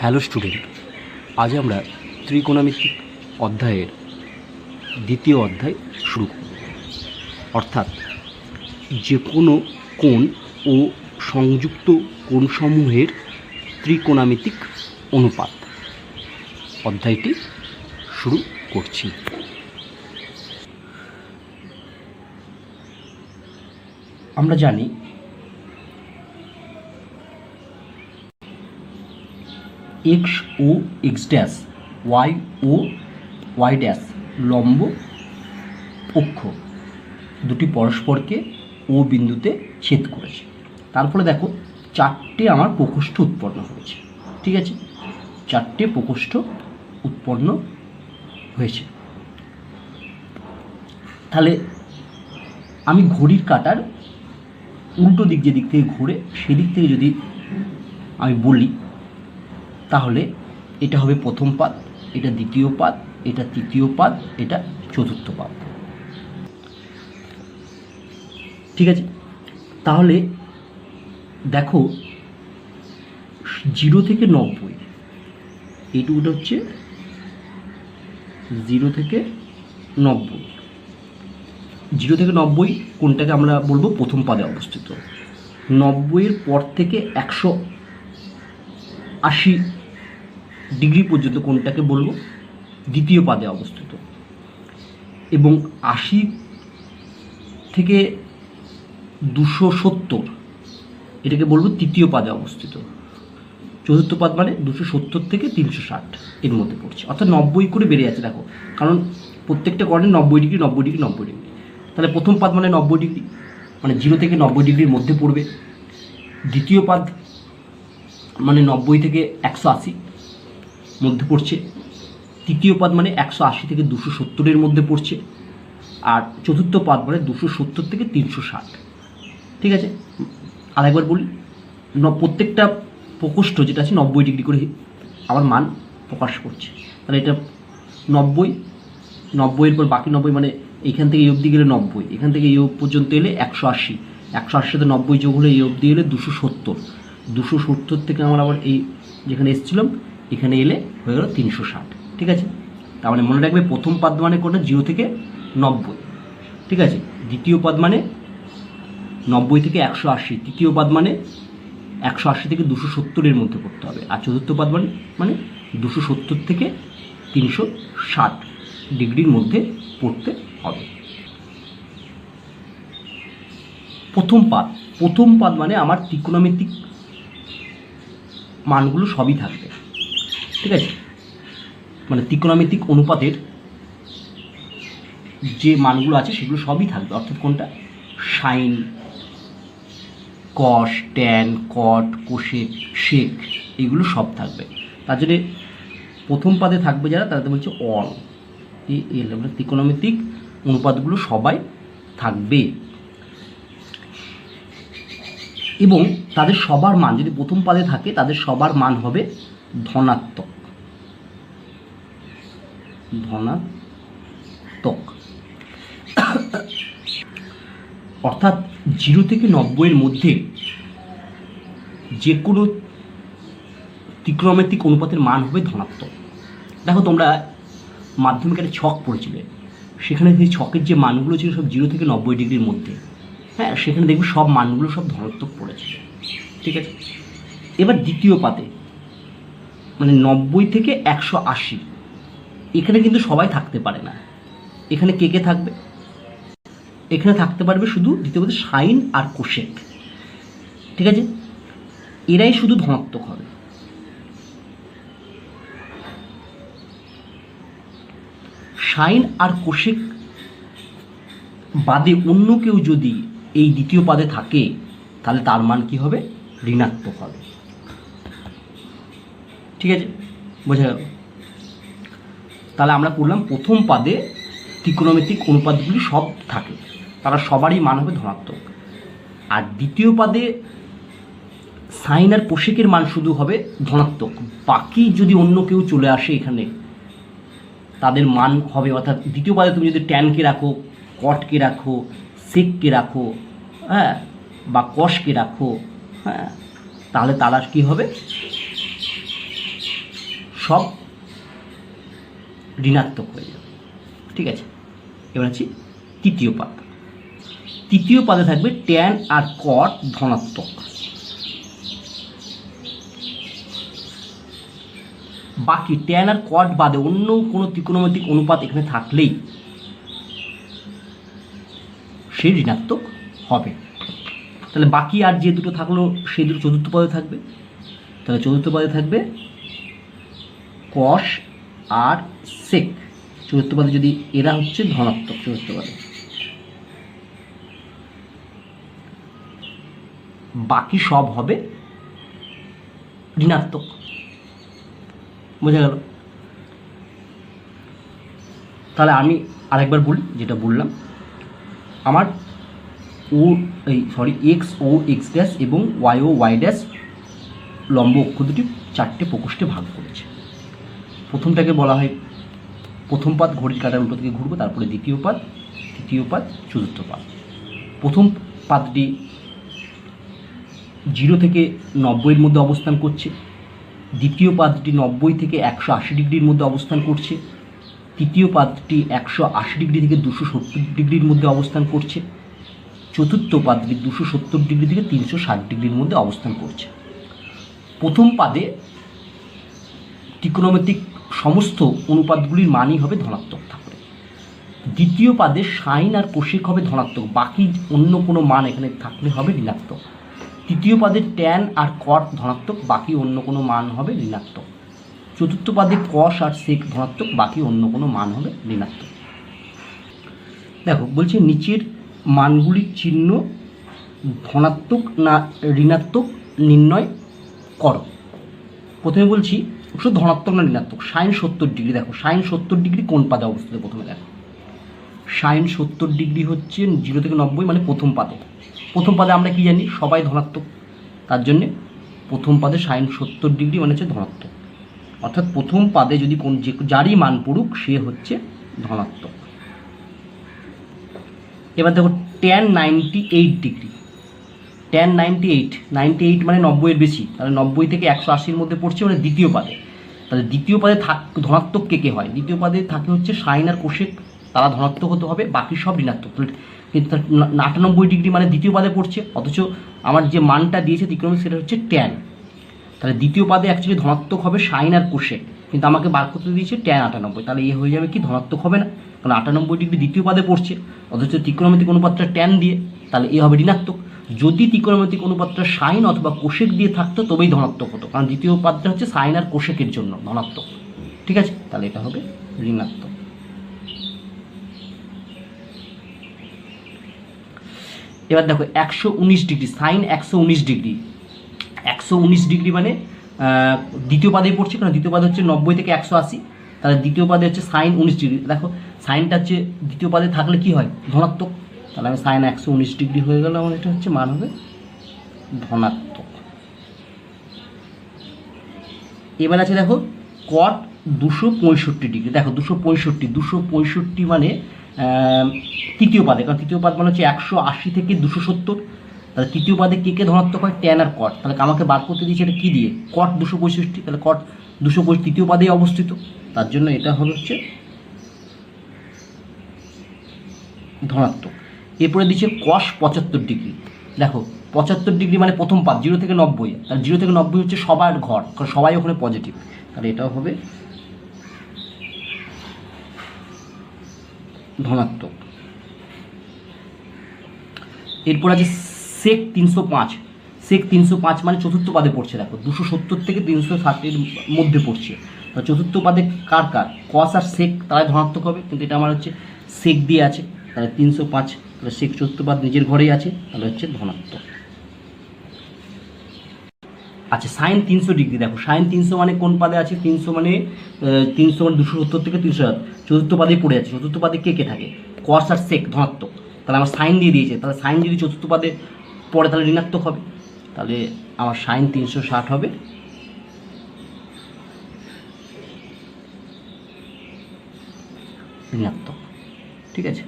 Hello student, আজ আমরা ত্রিকোণমিতিক অধ্যায়ের দ্বিতীয় অধ্যায় শুরু করব। অর্থাৎ যে কোনো কোণ ও সংযুক্ত কোণসমূহের ত্রিকোণামিতিক অনুপাত। অধ্যায়টি শুরু করছি। আমরা জানি X O X dash Y O Y dash লম্ব অক্ষ। দুটি পরস্পরকে ও বিন্দুতে ছেদ করেছে। তার ফলে দেখো, চারটে আমার প্রকোষ্ঠ উৎপন্ন হয়েছে। ঠিক আছে? চারটে প্রকোষ্ঠ উৎপন্ন হয়েছে। তাহলে আমি ঘড়ির কাটার উল্টো দিক যে দিক থেকে ঘুরে, সেদিক থেকে যদি আমি বলি তাহলে এটা হবে প্রথম পাদ, এটা দ্বিতীয় পাদ, এটা তৃতীয় পাদ, এটা চতুর্থ পাদ। ঠিক আছে? তাহলে দেখো, জিরো থেকে নব্বই এইটুকুটা হচ্ছে জিরো থেকে নব্বই। জিরো থেকে নব্বই কোনটাকে আমরা বলব? প্রথম পাদে অবস্থিত। নব্বইয়ের পর থেকে একশো আশি ডিগ্রি পর্যন্ত কোনটাকে বলব? দ্বিতীয় পাদে অবস্থিত। এবং আশি থেকে দুশো সত্তর, এটাকে বলব তৃতীয় পাদে অবস্থিত। চতুর্থ পাদ মানে দুশো সত্তর থেকে তিনশো ষাট এর মধ্যে পড়ছে। অর্থাৎ নব্বই করে বেড়ে যাচ্ছে, দেখো। কারণ প্রত্যেকটা কর্ণে নব্বই ডিগ্রি নব্বই ডিগ্রি নব্বই ডিগ্রি। তাহলে প্রথম পাদ মানে নব্বই ডিগ্রি মানে জিরো থেকে নব্বই ডিগ্রির মধ্যে পড়বে। দ্বিতীয় পাদ মানে নব্বই থেকে একশো আশি। মধ্যে পড়ছে। তৃতীয় পাদ মানে একশো আশি থেকে দুশো সত্তরের মধ্যে পড়ছে। আর চতুর্থ পাদ মানে দুশো সত্তর থেকে তিনশো ষাট। ঠিক আছে? আরেকবার বলি, ন, প্রত্যেকটা প্রকোষ্ঠ যেটা আছে নব্বই ডিগ্রি করে আমার মান প্রকাশ করছে। তাহলে এটা নব্বই নব্বইয়ের পর বাকি নব্বই মানে এইখান থেকে এই অবধি গেলে নব্বই, এখান থেকে এই পর্যন্ত এলে একশো আশি। একশো আশির সাথে নব্বই যোগ হলে এই অবধি এলে দুশো সত্তর। দুশো সত্তর থেকে আমার আবার এই যেখানে এসেছিলাম এখানে এলে হয়ে গেল তিনশো ষাট। ঠিক আছে? তার মানে মনে রাখবে প্রথম পাদ মানে কোনটা? জিরো থেকে নব্বই। ঠিক আছে? দ্বিতীয় পদ মানে নব্বই থেকে একশো আশি। তৃতীয় পদ মানে একশো আশি থেকে দুশো সত্তরের মধ্যে পড়তে হবে। আর চতুর্থ পদ মানে মানে দুশো সত্তর থেকে তিনশো ষাট ডিগ্রির মধ্যে পড়তে হবে। প্রথম পাদ প্রথম পাদ মানে আমার ত্রিকোণমিতিক মানগুলো সবই থাকবে। ঠিক আছে? মানে ত্রিকোণমিতিক অনুপাতের যে মানগুলো আছে সেগুলো সবই থাকবে। অর্থাৎ কোনটা? Sine, cos, tan, cot cosec sec, এগুলো সব থাকবে। তার জন্যে প্রথম পাদে থাকবে যারা তাদের বলছে অল। এল মানে ত্রিকোণমিতিক অনুপাতগুলো সবাই থাকবে। এবং তাদের সবার মান, যদি প্রথম পাদে থাকে, তাদের সবার মান হবে ধনাত্মক। ধনাত্মক। অর্থাৎ জিরো থেকে নব্বইয়ের মধ্যে যে কোনো ত্রিক্রমেতিক অনুপাতের মান হবে ধনাত্মক। দেখো তোমরা মাধ্যমিক একটা ছক পড়েছিলে। সেখানে যে ছকের যে মানগুলো ছিল সব জিরো থেকে নব্বই ডিগ্রির মধ্যে। হ্যাঁ সেখানে দেখবে সব মানগুলো সব ধনাত্মক পড়েছিল ঠিক আছে? এবার দ্বিতীয় পাতে মানে নব্বই থেকে একশো আশি। এখানে কিন্তু সবাই থাকতে পারে না। এখানে কে কে থাকবে? এখানে থাকতে পারবে শুধু দ্বিতীয় পদে সাইন আর কোশেক। ঠিক আছে? এরাই শুধু ধনাত্মক হবে। সাইন আর কোশেক বাদে অন্য কেউ যদি এই দ্বিতীয় পাদে থাকে, তাহলে তার মান কি হবে? ঋণাত্মক হবে। ঠিক আছে? বোঝা গেল? তাহলে আমরা পড়লাম প্রথম পাদে ত্রিকোণমিতিক অনুপাতগুলি সব থাকে। তারা সবারই মান হবে ধনাত্মক। আর দ্বিতীয় পাদে সাইন আর পোশেকের মান শুধু হবে ধনাত্মক। বাকি যদি অন্য কেউ চলে আসে এখানে, তাদের মান হবে, অর্থাৎ দ্বিতীয় পাদে তুমি যদি ট্যানকে রাখো কটকে রাখো সেককে রাখো হ্যাঁ বা কষকে রাখো হ্যাঁ তাহলে তারা কী হবে? সব ঋণাত্মক হয়ে যাবে। ঠিক আছে? এবার হচ্ছে তৃতীয় পাদ। তৃতীয় পাদে থাকবে ট্যান আর কট ধনাত্মক। বাকি ট্যান আর কট বাদে অন্য কোনো ত্রিকোণমিতিক অনুপাত এখানে থাকলেই সে ঋণাত্মক হবে। তাহলে বাকি আর যে দুটো থাকল সেই দুটো চতুর্থ পদে থাকবে। তাহলে চতুর্থ পদে থাকবে কস আর সেক। চতুর্থ পদে যদি এরা হচ্ছে ধনাত্মক চতুর্থ পদে বাকি সব হবে ঋণাত্মক। বোঝা গেল? তাহলে আমি আরেকবার বলি, যেটা বললাম। আমার ও, এই sorry X O X dash এবং ওয়াই ও ওয়াই ড্যাশ লম্ব অক্ষ দুটি চারটে প্রকোষ্ঠে ভাগ করেছে। প্রথমটাকে বলা হয় প্রথম পাদ ঘড়ির কাটার উল্টো থেকে ঘুরবো, তারপরে দ্বিতীয় পাদ তৃতীয় পাদ চতুর্থ পাদ প্রথম পাদটি জিরো থেকে নব্বইয়ের মধ্যে অবস্থান করছে, দ্বিতীয় পাদটি নব্বই থেকে একশো আশি ডিগ্রির মধ্যে অবস্থান করছে, তৃতীয় পাদটি একশো আশি ডিগ্রি থেকে দুশো সত্তর ডিগ্রির মধ্যে অবস্থান করছে, চতুর্থ পাদটি দুশো সত্তর ডিগ্রি থেকে তিনশো ষাট ডিগ্রির মধ্যে অবস্থান করছে। প্রথম পাদে ত্রিকোণমিতিক সমস্ত অনুপাতগুলির মানই হবে ধনাত্মক থাকবে। দ্বিতীয় পাদে সাইন আর কোষেক হবে ধনাত্মক, বাকি অন্য কোনো মান এখানে থাকলে হবে ঋণাত্মক। তৃতীয় পাদে ট্যান আর কট ধনাত্মক, বাকি অন্য কোনো মান হবে ঋণাত্মক। চতুর্থ পাদে কস আর সেক ধনাত্মক, বাকি অন্য কোনো মান হবে ঋণাত্মক। দেখো, বলছে নিচের মানগুলির চিহ্ন ধনাত্মক না ঋণাত্মক নির্ণয় করো। প্রথমে বলছি শুধু ধনাত্মক না ঋণাত্মক? সাইন সত্তর ডিগ্রি। দেখো, সাইন সত্তর ডিগ্রি কোন পাদে অবস্থিত প্রথমে দেখো। সাইন সত্তর ডিগ্রি হচ্ছে জিরো থেকে নব্বই মানে প্রথম পাদে। প্রথম পাদে আমরা কি জানি? সবাই ধনাত্মক। তার জন্যে প্রথম পাদে সাইন সত্তর ডিগ্রি মানে হচ্ছে ধনাত্মক। অর্থাৎ প্রথম পাদে যদি কোন যে যারই মান পড়ুক, সে হচ্ছে ধনাত্মক। এবার দেখো tan ninety eight degree. Tan ninety eight ninety eight মানে নব্বইয়ের বেশি, তাহলে নব্বই থেকে একশো আশির মধ্যে পড়ছে মানে দ্বিতীয় পাদে। তাহলে দ্বিতীয় পাদে থাক ধনাত্মক কে কে হয়? দ্বিতীয় পাদে থাকে হচ্ছে সাইন আর কোষেক তারা ধনাত্মক হতে হবে, বাকি সব ঋণাত্মক। কিন্তু আটানব্বই ডিগ্রি মানে দ্বিতীয় পাদে পড়ছে, অথচ আমার যে মানটা দিয়েছে ত্রিকোণমিক সেটা হচ্ছে ট্যান তাহলে দ্বিতীয় পাদে অ্যাকচুয়ালি ধনাত্মক হবে সাইন আর কোষেক কিন্তু আমাকে বার করতে দিয়েছে ট্যান আটানব্বই, তাহলে এ হয়ে যাবে কি ধনাত্মক হবে না। কারণ আটানব্বই ডিগ্রি দ্বিতীয় পাদে পড়ছে, অথচ ত্রিকোণমিতিক অনুপাতটা ট্যান দিয়ে, তাহলে এ হবে ঋণাত্মক। যদি ত্রিকোণমিতিক অনুপাতটা সাইন অথবা কোষেক দিয়ে থাকতো, তবেই ধনাত্মক হতো। কারণ দ্বিতীয় পাদটা হচ্ছে সাইন আর কোষেকের জন্য, ধনাত্মক। ঠিক আছে? তাহলে এটা হবে ঋণাত্মক। এবার দেখো, একশো উনিশ ডিগ্রি, সাইন একশো উনিশ ডিগ্রি। একশো উনিশ ডিগ্রি মানে দ্বিতীয় পাদেই পড়ছে, কারণ দ্বিতীয় পাদে হচ্ছে নব্বই থেকে একশো আশি। তাহলে দ্বিতীয় পাদে হচ্ছে সাইন উনিশ ডিগ্রি। দেখো, সাইনটা হচ্ছে দ্বিতীয় পাদে থাকলে কি হয়? ধনাত্মক। তাহলে আমি সাইন একশো উনিশ ডিগ্রি হয়ে গেল, আমার এটা হচ্ছে মান হবে ধনাত্মক। এবার আছে দেখো কট দুশো পঁয়ষট্টি ডিগ্রি। দেখো, দুশো পঁয়ষট্টি দুশো পঁয়ষট্টি মানে তৃতীয় পাদে। কারণ তৃতীয় পাদ মানে হচ্ছে একশো আশি থেকে দুশো সত্তর। তাহলে তৃতীয় পাদে কে কে ধনাত্মক হয়? ট্যান আর কট তাহলে আমাকে বার করতে দিয়েছে এটা কী দিয়ে? কট দুশো পঁয়ষট্টি। তাহলে কট দুশো পঁয়ষ তৃতীয় পাদেই অবস্থিত। তার জন্য এটা হলো হচ্ছে ধনাত্মক। এরপরে দিচ্ছে কস পঁচাত্তর ডিগ্রি দেখো, পঁচাত্তর ডিগ্রি মানে প্রথম পাদ জিরো থেকে নব্বই। আর জিরো থেকে নব্বই হচ্ছে সবার ঘর, কারণ সবাই ওখানে পজিটিভ তাহলে এটাও হবে ধনাত্মক। এরপর আছে সেক তিনশো পাঁচ। সেক তিনশো পাঁচ মানে চতুর্থ পাদে পড়ছে, দেখো। দুশো সত্তর থেকে তিনশো ষাটের মধ্যে পড়ছে। চতুর্থ পাদে কার কার? কস আর সেক তারাই ধনাত্মক হবে, কিন্তু এটা আমার হচ্ছে সেক দিয়ে আছে। তাহলে তিনশো পাঁচ, তাহলে শেখ চতুর্থ পাদ নিজের ঘরেই আছে, তাহলে হচ্ছে ধনাত্মক। আচ্ছা সাইন তিনশো ডিগ্রি, দেখো সাইন তিনশো মানে কোন পাদে আছে? তিনশো মানে তিনশো মানে দুশো সত্তর থেকে তিনশো ষাট চতুর্থ পাদেই পড়ে আছে চতুর্থ পাদে কে কে থাকে? কস আর সেক ধনাত্মক। তাহলে আমার সাইন দিয়ে দিয়েছে, তাহলে সাইন যদি চতুর্থ পাদে পড়ে, তাহলে ঋণাত্মক হবে। তাহলে আমার সাইন তিনশো ষাট হবে। ঋণাত্মক, ঠিক আছে?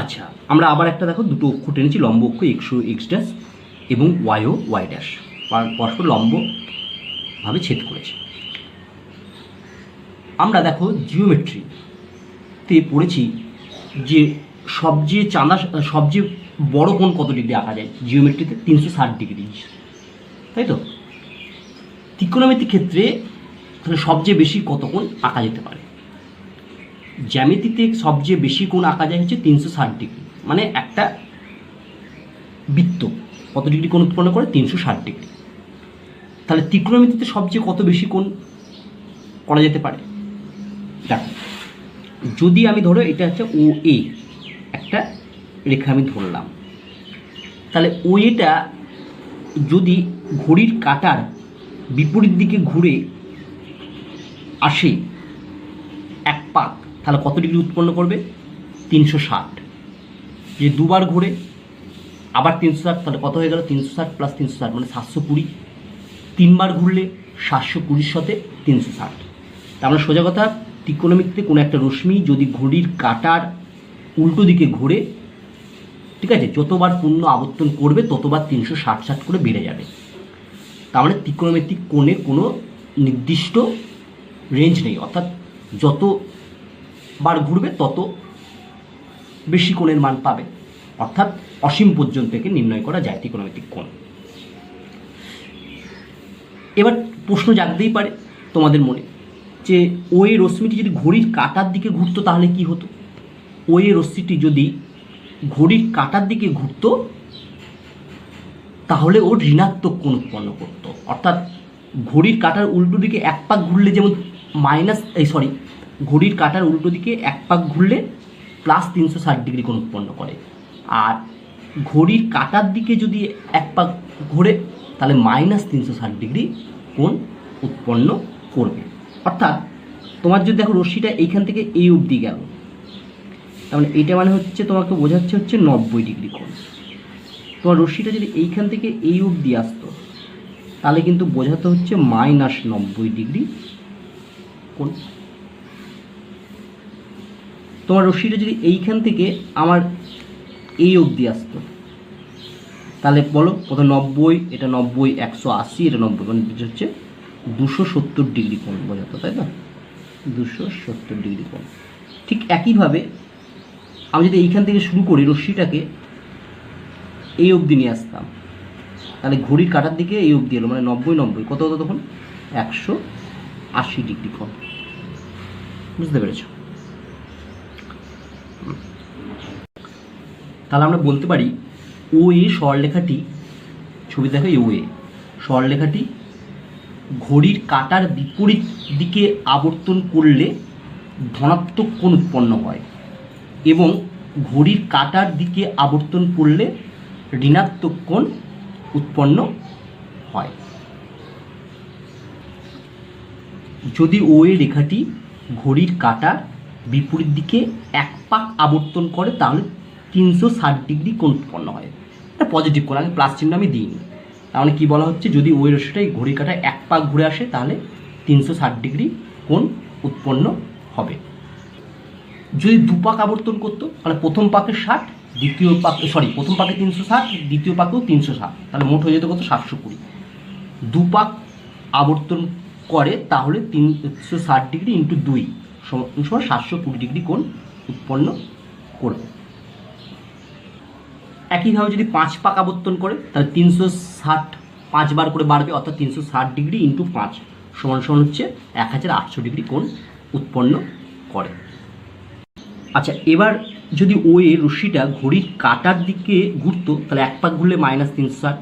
আচ্ছা আমরা আবার একটা দেখো, দুটো অক্ষ টেনেছি, লম্ব অক্ষ একশো এক্স ড্যাশ এবং ওয়াইও ওয়াই ড্যাশ পরস্পর লম্বভাবে ছেদ করেছে। আমরা দেখো জিওমেট্রিতে পড়েছি যে সবচেয়ে চাঁদা, সবচেয়ে বড় কোণ কত ডিগ্রি আঁকা যায়? জিওমেট্রিতে তিনশো ষাট ডিগ্রি। তাই তো? ত্রিকোণমিতির ক্ষেত্রে তাহলে সবচেয়ে বেশি কত কোণ আঁকা যেতে পারে? জ্যামিতিতে সবচেয়ে বেশি কোণ আঁকা যায় হচ্ছে তিনশো ষাট ডিগ্রি। মানে একটা বৃত্ত কত ডিগ্রি কোণ উৎপন্ন করে? তিনশো ষাট ডিগ্রি। তাহলে ত্রিকোণমিতিতে সবচেয়ে কত বেশি কোণ করা যেতে পারে? দেখো, যদি আমি ধরো এটা হচ্ছে ও এ একটা রেখা আমি ধরলাম। তাহলে ও এটা যদি ঘড়ির কাটার বিপরীত দিকে ঘুরে আসে, এক পাক তাহলে কত ডিগ্রি উৎপন্ন করবে? তিনশো ষাট। যে দুবার ঘুরে আবার তিনশো ষাট, তাহলে কত হয়ে গেল? তিনশো ষাট প্লাস তিনশো ষাট মানে সাতশো কুড়ি। তিনবার ঘুরলে সাতশো কুড়ির সাথে তিনশো ষাট। তার মানে সোজা কথা, ত্রিকোণমিতিতে কোনো একটা রশ্মি যদি ঘড়ির কাটার উল্টো দিকে ঘুরে, ঠিক আছে, যতবার পূর্ণ আবর্তন করবে, ততবার তিনশো ষাট ষাট করে বেড়ে যাবে। তার মানে ত্রিকোণমিতিক কোণে কোনো নির্দিষ্ট রেঞ্জ নেই। অর্থাৎ যতবার ঘুরবে, তত বেশি কোণের মান পাবে। অর্থাৎ অসীম পর্যন্ত থেকে নির্ণয় করা যায় ত্রিকোণমিতিক কোণ। এবার প্রশ্ন জাগতেই পারে তোমাদের মনে যে ওই রশ্মিটি যদি ঘড়ির কাটার দিকে ঘুরতো তাহলে কি হতো? ওই রশ্মিটি যদি ঘড়ির কাটার দিকে ঘুরতো, তাহলে ও ঋণাত্মক কোণ উৎপন্ন করতো। অর্থাৎ ঘড়ির কাটার উল্টো দিকে এক পাক ঘুরলে যেমন মাইনাস এই সরি ঘড়ির কাটার উল্টো দিকে এক পাক ঘুরলে প্লাস তিনশো ষাট ডিগ্রি কোণ উৎপন্ন করে। আর ঘড়ির কাটার দিকে যদি এক পাক ঘোরে, তাহলে মাইনাস তিনশো ষাট ডিগ্রি কোণ উৎপন্ন করবে। অর্থাৎ তোমার যদি দেখো রশ্মিটা এইখান থেকে এই অবধি গেল, তার মানে এইটা মানে হচ্ছে তোমাকে বোঝাচ্ছে হচ্ছে নব্বই ডিগ্রি কোণ। তোমার রশ্মিটা যদি এইখান থেকে এই অবধি আসতো, তাহলে কিন্তু বোঝাতে হচ্ছে মাইনাস নব্বই ডিগ্রি কোণ। তোমার রশ্মিটা যদি এইখান থেকে আমার এই অবধি আসতো। তাহলে বলো, কত নব্বই, এটা নব্বই, একশো আশি, এটা নব্বই মানে হচ্ছে দুশো সত্তর ডিগ্রি কোণ বোঝাতো তাই না দুশো সত্তর ডিগ্রি কোণ। ঠিক একইভাবে আমি যদি এইখান থেকে শুরু করি রশ্মিটাকে, এই অবধি নিয়ে আসতাম। তাহলে ঘড়ির কাটার দিকে এই অবধি এলো মানে নব্বই নব্বই, কত হতো তখন? একশো আশি ডিগ্রি কোণ। বুঝতে পেরেছ? তাহলে আমরা বলতে পারি ও এ সরলরেখাটি ছবি দেখো এ ও এ সরলরেখাটি ঘড়ির কাটার বিপরীত দিকে আবর্তন করলে ধনাত্মক কোণ উৎপন্ন হয় এবং ঘড়ির কাটার দিকে আবর্তন করলে ঋণাত্মক কোণ উৎপন্ন হয়। যদি ও এ রেখাটি ঘড়ির কাটার বিপরীত দিকে এক পাক আবর্তন করে, তাহলে তিনশো ষাট ডিগ্রি কোণ উৎপন্ন হয়। এটা পজিটিভ কোণ আগে প্লাস চিহ্ন আমি দিইনি। তাহলে কি বলা হচ্ছে, যদি ওই রশ্মিটাই ঘড়ির কাটায় এক পাক ঘুরে আসে, তাহলে তিনশো ষাট ডিগ্রি কোণ উৎপন্ন হবে। যদি দু পাক আবর্তন করতো, তাহলে প্রথম পাকে ষাট, দ্বিতীয় পাক সরি প্রথম পাকে তিনশো ষাট, দ্বিতীয় পাকেও তিনশো ষাট, তাহলে মোট হয়ে যেত কত? সাতশো কুড়ি। দু পাক আবর্তন করে, তাহলে তিনশো ষাট ডিগ্রি ইন্টু দুই। সমান সাতশো কুড়ি ডিগ্রি কোণ উৎপন্ন করবে একইভাবে যদি পাঁচ পাক আবর্তন করে, তাহলে তিনশো ষাট পাঁচবার করে বাড়বে, অর্থাৎ তিনশো ষাট ডিগ্রি ইন্টু পাঁচ সমান সমান হচ্ছে এক হাজার আটশো ডিগ্রি কোণ উৎপন্ন করে। আচ্ছা এবার যদি ও এ রশ্মিটা ঘড়ির কাটার দিকে ঘুরতো, তাহলে এক পাক ঘুরলে মাইনাস তিনশো ষাট,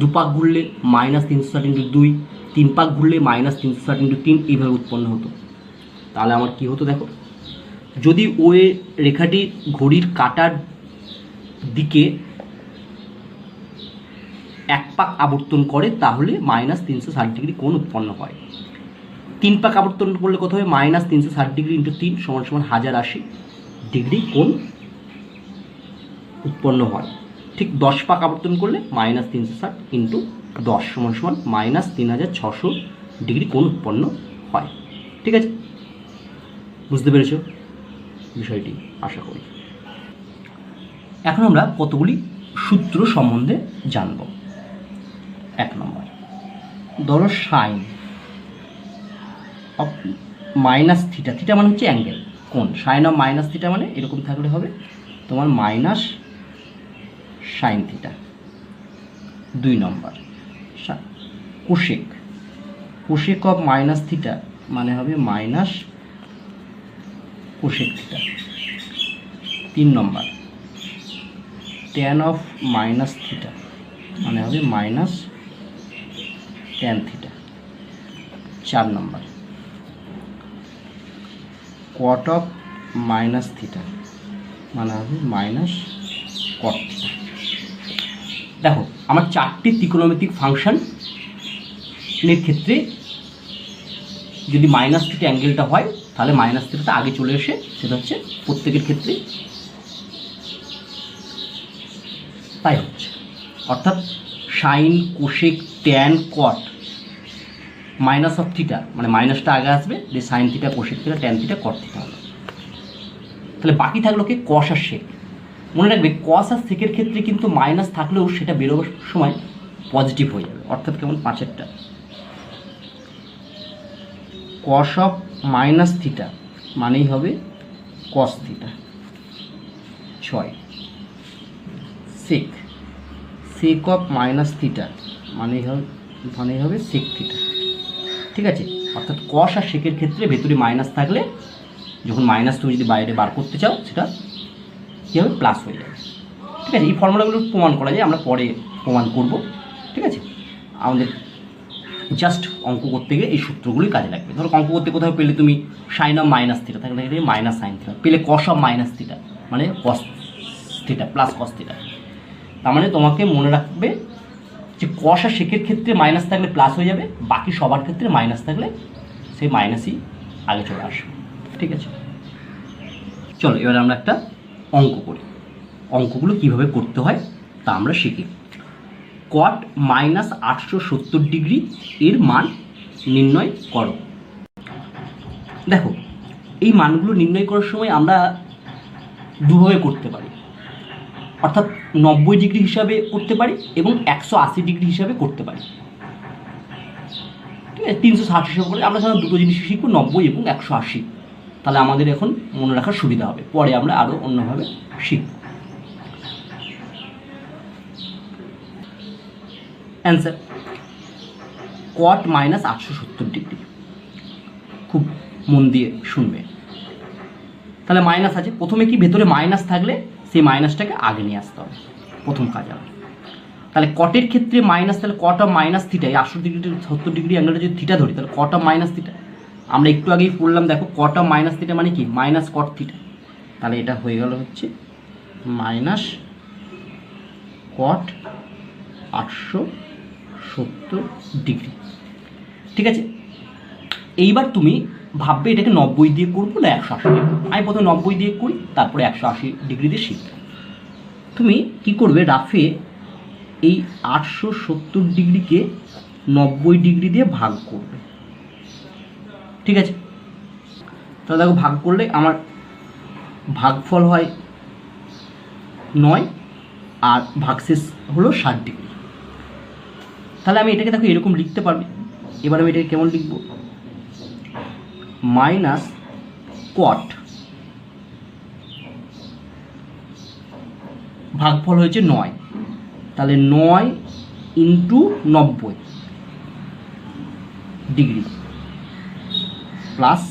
দু পাক ঘুরলে মাইনাস তিনশো ষাট ইন্টু দুই, তিন পাক ঘুরলে মাইনাস তিনশো ষাট ইন্টু তিন, এইভাবে উৎপন্ন হতো। তাহলে আমার কি হতো দেখো? যদি ও এ রেখাটি ঘড়ির কাটার দিকে এক পাক আবর্তন করে, তাহলে মাইনাস তিনশো ষাট ডিগ্রি কোণ উৎপন্ন হয়। তিন পাক আবর্তন করলে কত হবে মাইনাস তিনশো ষাট ডিগ্রি ইন্টু তিন সমান সমান হাজার আশি ডিগ্রি কোণ উৎপন্ন হয়। ঠিক দশ পাক আবর্তন করলে মাইনাস তিনশো ষাট ইন্টু দশ সমান সমান মাইনাস তিন হাজার ছশো ডিগ্রি কোণ উৎপন্ন হয়। ঠিক আছে? বুঝতে পেরেছ? বিষয়টি আশা করি। এখন আমরা কতগুলি সূত্র সম্বন্ধে জানব? এক নম্বর, ধরো sine of minus theta theta মানে হচ্ছে অ্যাঙ্গেল কোন সাইন অফ মাইনাস থিটা মানে এরকম থাকলে হবে তোমার মাইনাস সাইন থিটা। দুই নম্বর cosec cosec of minus theta মানে হবে মাইনাস কোশেক থিটা তিন নম্বর। ট্যান অফ মাইনাস থিটা মানে হবে মাইনাস ট্যান থিটা চার নম্বর। কট অফ মাইনাস থিটা মানে হবে মাইনাস কট থিটা দেখো, আমার চারটি ত্রিকোণমিতিক ফাংশন এর ক্ষেত্রে যদি মাইনাস থিটা অ্যাঙ্গেলটা হয়, তাহলে মাইনাস থিটাটা আগে চলে এসে সেটা হচ্ছে প্রত্যেকের ক্ষেত্রে তাই হচ্ছে। অর্থাৎ sine cosec tan cot minus of theta মানে মাইনাসটা আগে আসবে যে sine theta cosec theta tan theta cot theta হবে। তাহলে বাকি থাকল কি কস আর শেক মনে রাখবে কস আর সেকের ক্ষেত্রে কিন্তু মাইনাস থাকলেও সেটা বেরোবার সময় পজিটিভ হয়ে যাবে। অর্থাৎ কেমন? পাঁচেরটা। কস অফ মাইনাস থিটা মানেই হবে কস থিটা ছয়। Sec sec of minus theta মানেই হবে মানেই হবে সেক থিটা ঠিক আছে? অর্থাৎ কস আর সেকের ক্ষেত্রে ভেতরে মাইনাস থাকলে যখন মাইনাস তুমি যদি বাইরে বার করতে চাও, সেটা কী হবে? প্লাস হয়ে যাবে। ঠিক আছে? এই ফর্মুলাগুলো প্রমাণ করা যায়, আমরা পরে প্রমাণ করব। ঠিক আছে? আমাদের জাস্ট অঙ্ক করতে গিয়ে এই সূত্রগুলোই কাজে লাগবে। ধরো অঙ্ক করতে কোথাও পেলে তুমি সাইন অফ মাইনাস থিটা তাহলে এখানে মাইনাস সাইন থিটা পেলে কস অফ মাইনাস থিটা মানে cos theta plus cos theta তার মানে তোমাকে মনে রাখবে যে কস আর শেকের ক্ষেত্রে মাইনাস থাকলে প্লাস হয়ে যাবে, বাকি সবার ক্ষেত্রে মাইনাস থাকলে সেই মাইনাসই আগে চলে আসবে। ঠিক আছে? চলো, এবার আমরা একটা অঙ্ক করি। অঙ্কগুলো কীভাবে করতে হয় তা আমরা শিখি। কট মাইনাস আটশো সত্তর ডিগ্রি এর মান নির্ণয় করো। দেখো, এই মানগুলো নির্ণয় করার সময় আমরা দুভাবে করতে পারি। অর্থাৎ নব্বই ডিগ্রি হিসাবে করতে পারি এবং একশো আশি ডিগ্রি হিসাবে করতে পারি। ঠিক আছে? তিনশো ষাট হিসাবে করে আমরা সাধারণত দুটো জিনিস শিখব, নব্বই এবং একশো আশি। তাহলে আমাদের এখন মনে রাখার সুবিধা হবে। পরে আমরা আরও অন্যভাবে শিখব। অ্যান্সার কট মাইনাস আটশো সত্তর ডিগ্রি খুব মন দিয়ে শুনবে। তাহলে মাইনাস আছে। প্রথমে কি ভেতরে মাইনাস থাকলে? সেই মাইনাসটাকে আগে নিয়ে আসতে হবে। প্রথম কাজ আমার তাহলে কটের ক্ষেত্রে মাইনাস তাহলে কট অফ মাইনাস থিটা এই আটশো ডিগ্রি সত্তর ডিগ্রি অ্যাঙ্গেলটা যদি থিটা ধরি, তাহলে কট অফ মাইনাস থিটা আমরা একটু আগেই পড়লাম, দেখো কট অফ মাইনাস থিটা মানে কি? মাইনাস কট থিটা তাহলে এটা হয়ে গেল হচ্ছে মাইনাস কট আটশো সত্তর ডিগ্রি ঠিক আছে? এইবার তুমি ভাববে এটাকে নব্বই দিয়ে করব না একশো আশি ডিগ্রি আমি প্রথমে নব্বই দিয়ে করি, তারপরে একশো আশি ডিগ্রি দিয়ে শিখব। তুমি কি করবে রাফে এই আটশো সত্তর ডিগ্রিকে নব্বই ডিগ্রি দিয়ে ভাগ করবে। ঠিক আছে? তাহলে দেখো ভাগ করলে আমার ভাগফল হয় নয়, আর ভাগশেষ হলো ষাট ডিগ্রি তাহলে আমি এটাকে দেখো এরকম লিখতে পারবি। এবার আমি এটাকে কেমন লিখব? মাইনাস কট ভাগফল হয়েছে নয়। তাহলে নয় ইন্টু নব্বই ডিগ্রি প্লাস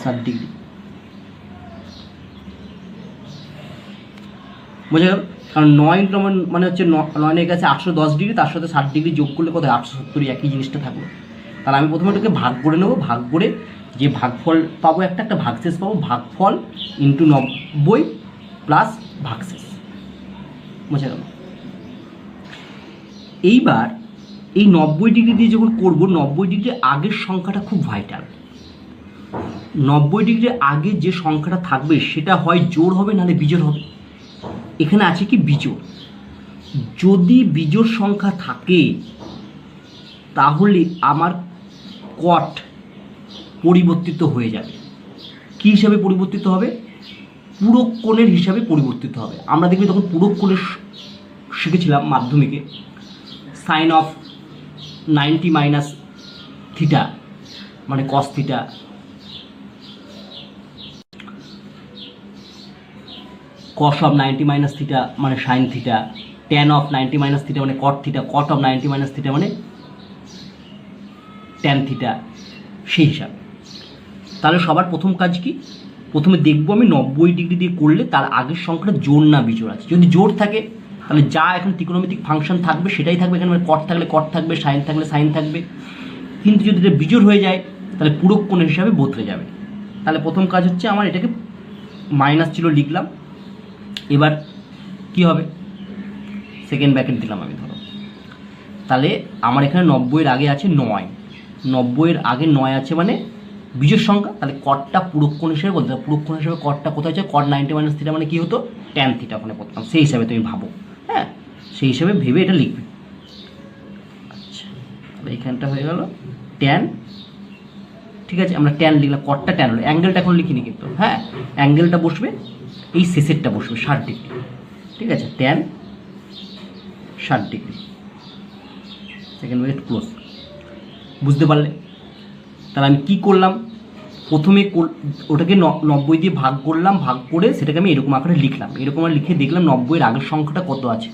ষাট ডিগ্রি বোঝা গেল? কারণ নয় মানে হচ্ছে নয়নের কাছে আটশো দশ ডিগ্রি তার সাথে ষাট ডিগ্রি যোগ করলে কত আটশো সত্তর একই জিনিসটা থাকল। তাহলে আমি প্রথমে ওটাকে ভাগ করে নেব, ভাগ করে যে ভাগফল পাবো একটা একটা ভাগশেষ পাবো, ভাগফল ইন্টু নব্বই প্লাস ভাগশেষ। বোঝা গেল এইবার এই নব্বই ডিগ্রি দিয়ে যখন করব, নব্বই ডিগ্রি আগের সংখ্যাটা খুব ভাইটাল নব্বই ডিগ্রি আগে যে সংখ্যাটা থাকবে, সেটা হয় জোর হবে নাহলে বিজোর হবে। এখানে আছে কি বিজোড়? যদি বিজোড় সংখ্যা থাকে, তাহলে আমার কট পরিবর্তিত হয়ে যাবে। কী হিসাবে পরিবর্তিত হবে? পূরক কোণের হিসাবে পরিবর্তিত হবে। আমরা দেখবি তখন পূরক কোণের শিখেছিলাম মাধ্যমিকে। Sine of ninety minus theta মানে cos theta cos of ninety minus theta মানে sine theta tan of ninety minus theta মানে cot theta cot of ninety minus theta মানে ট্যান থিটা সেই হিসাব। তাহলে সবার প্রথম কাজ কি? প্রথমে দেখব আমি নব্বই ডিগ্রি দিয়ে করলে তার আগের সংখ্যাটা জোর না বিজোড় আছে। যদি জোর থাকে, তাহলে যা এখন ত্রিকোণমিতিক ফাংশন থাকবে সেটাই থাকবে এখানে মানে কট থাকলে কট থাকবে সাইন থাকলে সাইন থাকবে। কিন্তু যদি এটা বিজোড় হয়ে যায়, তাহলে পুরো কোণ হিসাবে বদলে যাবে। তাহলে প্রথম কাজ হচ্ছে আমার এটাকে মাইনাস ছিল লিখলাম। এবার কি হবে? সেকেন্ড ব্যাকেট দিলাম আমি, ধরো। তাহলে আমার এখানে নব্বইয়ের আগে আছে নয়। নব্বইয়ের আগে নয় আছে মানে বীজের সংখ্যা। তাহলে কটটা পুরক্ষণ হিসেবে বলতে পুরক্ষণ হিসেবে কটটা কোথায় আছে? কট নাইনটি মাইনাস থিটা মানে কী হতো? ট্যান থিটা ওখানে পড়তাম সেই হিসাবে তুমি ভাবো। হ্যাঁ? সেই হিসাবে ভেবে এটা লিখবে। আচ্ছা এইখানটা হয়ে গেল ট্যান ঠিক আছে? আমরা ট্যান লিখলাম। কটটা ট্যান হলো। অ্যাঙ্গেলটা এখন লিখিনি কিন্তু। হ্যাঁ? অ্যাঙ্গেলটা বসবে এই শেষেরটা বসবে, ষাট ডিগ্রি। ঠিক আছে? ট্যান ষাট ডিগ্রি। সেকেন্ড ব্র্যাকেট ক্লোজ বুঝতে পারলে? তাহলে আমি কি করলাম? প্রথমে ওটাকে নব্বই দিয়ে ভাগ করলাম, ভাগ করে সেটাকে আমি এরকম আকারে লিখলাম। এরকম আর লিখে দেখলাম নব্বইয়ের আগের সংখ্যাটা কত আছে?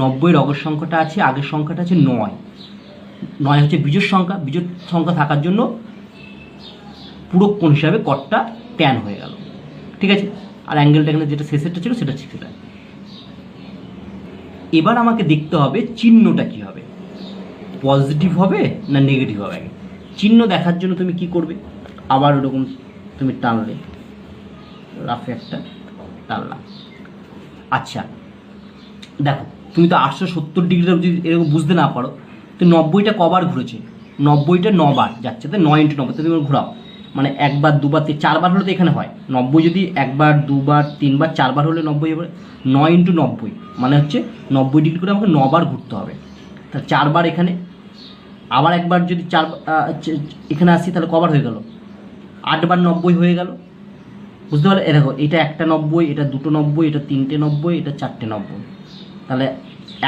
নব্বইয়ের আগের সংখ্যাটা আছে, আগের সংখ্যাটা আছে নয়। নয় হচ্ছে বিজোর সংখ্যা। বিজোর সংখ্যা থাকার জন্য পুরো হিসাবে কটটা ট্যান হয়ে গেল। ঠিক আছে? আর অ্যাঙ্গেলটা এখানে যেটা শেষেরটা ছিল সেটা ঠিক সেটা এবার আমাকে দেখতে হবে চিহ্নটা কি হবে। পজিটিভ হবে না নেগেটিভ হবে? আগে চিহ্ন দেখার জন্য তুমি কি করবে? আবার ওরকম তুমি টানলে। রাফে একটা টানলাম আচ্ছা দেখো, তুমি তো আটশো সত্তর ডিগ্রিটা যদি এরকম বুঝতে না পারো, তো নব্বইটা কবার ঘুরেছে। নব্বইটা নবার যাচ্ছে, তো নয় ইন্টু নব্বই, তুমি ঘোরাও। মানে একবার, দুবার চারবার হলে তো এখানে হয়। নব্বই যদি একবার, দুবার, তিনবার, চারবার হলে নব্বই হবে। নয় ইন্টু নব্বই মানে হচ্ছে নব্বই ডিগ্রি করে আমাকে নবার ঘুরতে হবে। তা চারবার এখানে, আবার একবার যদি চার এখানে আসি, তাহলে কবার হয়ে গেল? আটবার নব্বই হয়ে গেল। বুঝতে পারলে? দেখো, এটা একটা নব্বই, এটা দুটো নব্বই, এটা তিনটে নব্বই, এটা চারটে নব্বই। তাহলে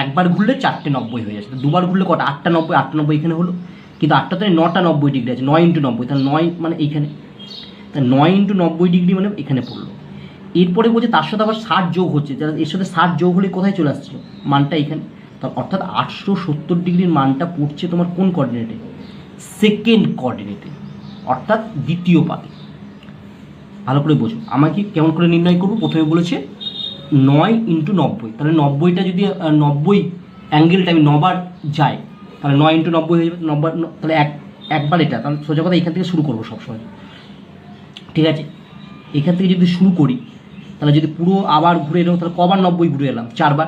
একবার ঘুরলে চারটে নব্বই হয়ে যাচ্ছে। দুবার ঘুরলে কটা? আটটা নব্বই আটটা নব্বই এখানে হলো। কিন্তু আটটা তো নটা নব্বই ডিগ্রি আছে, নয় ইন্টু নব্বই, তাহলে নয় মানে এইখানে। তা নয় ইন্টু নব্বই ডিগ্রি মানে এখানে পড়ল। এরপরে বলছে তার সাথে আবার ষাট যোগ হচ্ছে, যারা এর সাথে ষাট যোগ হলে কোথায় চলে আসছিল মানটা এখানে। অর্থাৎ আটশো সত্তর ডিগ্রির মানটা পড়ছে তোমার কোন কোঅর্ডিনেটে সেকেন্ড কোঅর্ডিনেটে অর্থাৎ দ্বিতীয় পাতে। ভালো করে বোঝো। আমাকে কেমন করে নির্ণয় করব? প্রথমে বলেছে নয় ইন্টু নব্বই। তাহলে নব্বইটা যদি নব্বই অ্যাঙ্গেলটা আমি নবার যায় তাহলে নয় ইন্টু নব্বই হয়ে যাবে, নব্বই তাহলে এক, একবার এটা, তাহলে সোজা কথা এখান থেকে শুরু করব সবসময়। ঠিক আছে? এখান থেকে যদি শুরু করি, তাহলে যদি পুরো আবার ঘুরে এলাম তাহলে কবার নব্বই ঘুরে এলাম? চারবার।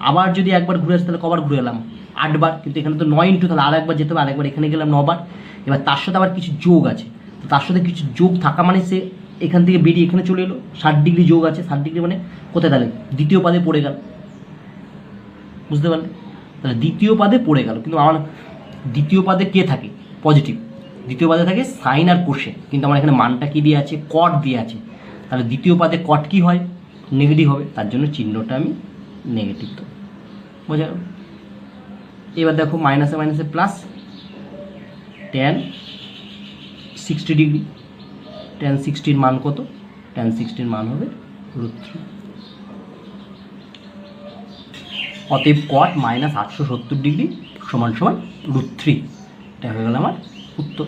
আবার যদি একবার ঘুরে আসি, তাহলে কবার ঘুরে এলাম? আটবার। কিন্তু এখানে তো নয় ইন্টু তাহলে আরেকবার যেতে হবে, আরেকবার এখানে গেলাম নবার। এবার তার সাথে আবার কিছু যোগ আছে। তো তার সাথে কিছু যোগ থাকা মানে সে এখান থেকে বেরিয়ে এখানে চলে এলো। ষাট ডিগ্রি যোগ আছে। ষাট ডিগ্রি মানে কোথায় তাহলে? দ্বিতীয় পাদে পড়ে গেল। বুঝতে পারলে? তাহলে দ্বিতীয় পাদে পড়ে গেল। কিন্তু আমার দ্বিতীয় পাদে কে থাকে? পজিটিভ দ্বিতীয় পাদে থাকে সাইন আর কোষে কিন্তু আমার এখানে মানটা কী দিয়ে আছে? কট দিয়ে আছে। তাহলে দ্বিতীয় পাদে কট কি হয়? নেগেটিভ হবে। তার জন্য চিহ্নটা আমি নেগেটিভ দেবো। বোঝা? এবার দেখো মাইনাসে মাইনাসে plus tan sixty degree tan সিক্সটির মান কত? টেন সিক্সটির মান হবে রুট থ্রি অতএব কট মাইনাস আটশো সত্তর ডিগ্রি সমান সমান রুট থ্রি এটা হয়ে গেল আমার উত্তর।